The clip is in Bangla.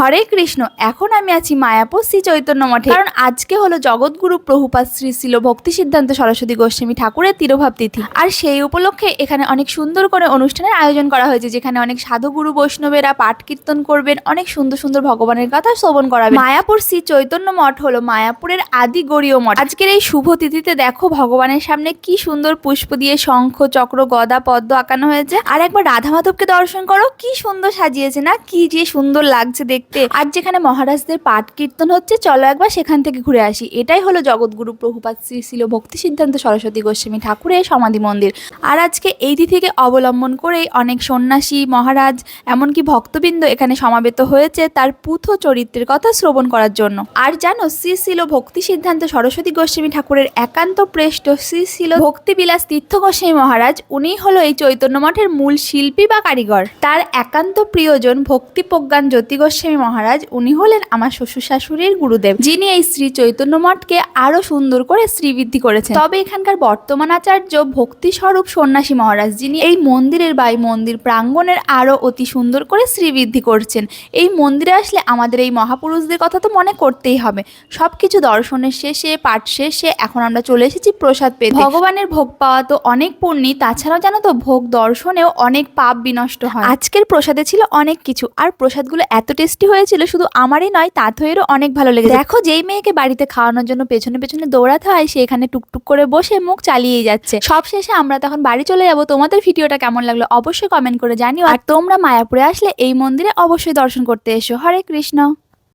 হরে কৃষ্ণ, এখন আমি আছি মায়াপুর শ্রী চৈতন্য মঠে। কারণ আজকে হলো জগৎগুরু প্রভুপাত শ্রী শিল ভক্তি সিদ্ধান্ত সরস্বতী গোস্বামী ঠাকুরের তিরোভাব তিথি। আর সেই উপলক্ষে এখানে অনেক সুন্দর করে অনুষ্ঠানের আয়োজন করা হয়েছে, যেখানে অনেক সাধুগুরু বৈষ্ণবেরা পাঠ কীর্তন করবেন, অনেক সুন্দর সুন্দর ভগবানের কথা শ্রবণ করাবেন। মায়াপুর শ্রী চৈতন্য মঠ হলো মায়াপুরের আদি গড়ীয় মঠ। আজকের এই শুভ তিথিতে দেখো ভগবানের সামনে কি সুন্দর পুষ্প দিয়ে শঙ্খ, চক্র, গদা, পদ্ম আঁকানো হয়েছে। আর একবার রাধা মাধবকে দর্শন করো, কি সুন্দর সাজিয়েছে না, কি যে সুন্দর লাগছে দেখতে। আর যেখানে মহারাজদের পাঠ কীর্তন হচ্ছে, চলো একবার সেখান থেকে ঘুরে আসি। এটাই হলো জগৎগুরু প্রভুপাত শ্রী শিল ভক্তি সিদ্ধান্ত সরস্বতী গোস্বামী ঠাকুরের সমাধি মন্দির। আর আজকে এই তিথিকে অবলম্বন করেই অনেক সন্ন্যাসী, মহারাজ, এমনকি ভক্তবৃন্দ এখানে সমাবেত হয়েছে তার পুথ চরিত্রের কথা শ্রবণ করার জন্য। আর জানো, শ্রী শিল ভক্তি সিদ্ধান্ত সরস্বতী গোস্বামী ঠাকুরের একান্ত প্রেষ্ঠ শ্রী শিল ভক্তিবিলাস তীর্থ গোস্বামী মহারাজ, উনিই হলো এই চৈতন্য মঠের মূল শিল্পী বা কারিগর। তার একান্ত প্রিয়জন ভক্তি প্রজ্ঞান জ্যোতি গোস্বামী মহারাজ, উনি হলেন আমার শ্বশুর শাশুড়ির গুরুদেব, যিনি এই শ্রী চৈতন্য মঠকে আরও সুন্দর করে শ্রীবৃদ্ধি করেছেন। তবে এখানকার বর্তমান আচার্য ভক্তি স্বরূপ সন্ন্যাসী মহারাজ, যিনি এই মন্দিরের বা এই মন্দির প্রাঙ্গণের আরও অতি সুন্দর করে শ্রীবৃদ্ধি করছেন। এই মন্দিরে আসলে আমাদের এই মহাপুরুষদের কথা তো মনে করতেই হবে। সবকিছু দর্শনের শেষে, পাঠ শেষে এখন আমরা চলে এসেছি প্রসাদ পেতে। ভগবানের ভোগ পাওয়া তো অনেক পুণ্যি, তাছাড়াও জানো তো, ভোগ দর্শনেও অনেক পাপ বিনষ্ট হয়। আজকের প্রসাদে ছিল অনেক কিছু, আর প্রসাদগুলো এত টেস্টি হয়েছিল, শুধু আমারই নয় তাথয়েরও অনেক ভালো লেগেছে। দেখো, যেই মেয়েকে বাড়িতে খাওয়ানোর জন্য পেছনে পেছনে দৌড়াতে হয়, সে এখানে টুকটুক করে বসে মুখ চালিয়ে যাচ্ছে। সব শেষে আমরা তখন বাড়ি চলে যাব। তোমাদের ভিডিওটা কেমন লাগল অবশ্যই কমেন্ট করে জানিও। আর তোমরা মায়াপুরে আসলে এই মন্দিরে অবশ্যই দর্শন করতে এসো। হরে কৃষ্ণ।